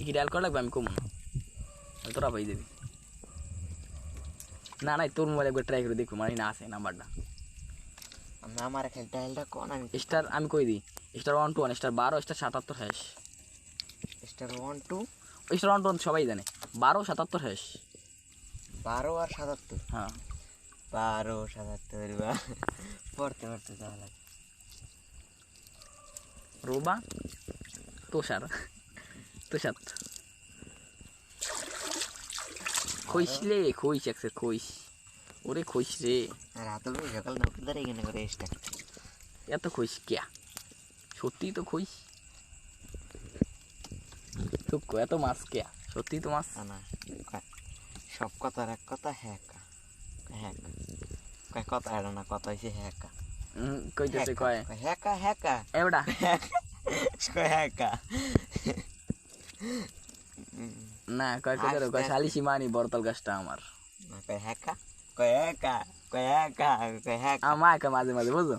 কি কি ডায়াল করা লাগবে আমি কমো তোরা পাই দেবি না না তোর মোবাইল একবার ট্রাই করে দেখব মানে না আছে নাম্বারটা আমি আমার ডায়ালটা কোন আমি স্টার আমি কই দিই? Star one two one star বারো স্টার সাতাত্তর hash star one two star one two one সবাই জানে। বারো সাতাত্তর হ্যাশ বারো আর সাতাত্তর? হ্যাঁ। বারো সাতাত্তর বা পড়তে পড়তে যাওয়া লাগে। রোবা তুষার। তুষার খইস লে খইস একসে খইস ওরে খইস রে রাতুল ভাই সকাল নৌকে ধরে এখানে করে এসটা এত খইস ক্যা সত্যি তো খইস চুপ এত মাছ ক্যা সত্যি তো মাছ না সব কথার এক কথা হ্যাকা হ্যাকা কয় কথা এটা না কথা হয়েছে উম, কইতেছে কয় হ্যাকা হ্যাকা এবড়া কয় না কয় ধরো, কয় শালিশি মানি বরতল গাছটা আমার। না কয় হ্যাকা কয় হ্যাকা কয় হ্যাকা কয় হ্যাকা। আমার একা মাঝে মাঝে বুঝো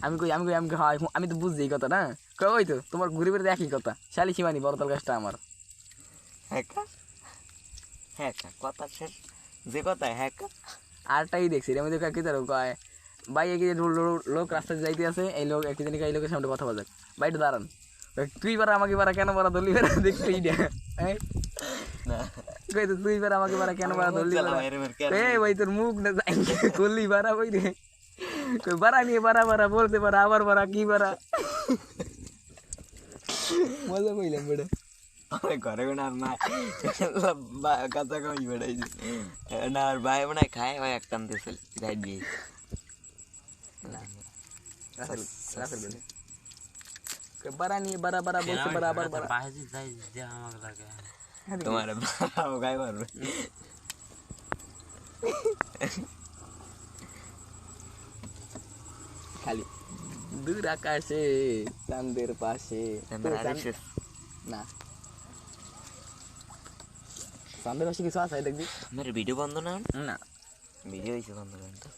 আমি কই আমি কই আমি হয় আমি তো বুঝছি এই কথা না কয় ওই তো তোমার ঘুরে একই কথা শালিশি মানি বরতল গাছটা আমার। হ্যাকা? হ্যাকা কথা শেষ। যে কথা হ্যাকা। আরটাই দেখছি এর মধ্যে কি ধরো কয় ভাই লো- লোক রাস্তায় যাইতে আছে এই লোক একই এই লোকের সামনে কথা বলে। বাইটা দাঁড়ান। কয়, তুই বারা আমাকে বারা কেন বারা ধরলি বারা দেখতে ইডা এই না কই তো তুই বারা আমাকে বারা কেন বারা ধরলি চালা বারা বাইরে বের করে। এই ভাই তোর মুখ না যাই করলি বারা বই রে কই বারা নিয়ে বারা বারা বলতে পারা আবার বারা কি বারা মজা কইলাম বেটা আমার ঘরে কোনো আর মা বা- কাঁচা কামি বেড়াইছে না আর ভাই মনে হয় খায় হয় এক কান্তে ছিল যাই দিয়ে রাসেল রাসেল বলে কই বারা নিয়ে বারা বারা বলতে পারা আবার বারা তোমার বাবা গায়ে মারবে খালি দূর আকাশে চাঁদের পাশে আমার তো আরে চাঁদ- শেষ না চাঁদের পাশে কিছু আছে দেখবি আমার ভিডিও বন্ধ না না ভিডিও হয়েছে বন্ধ করেন তো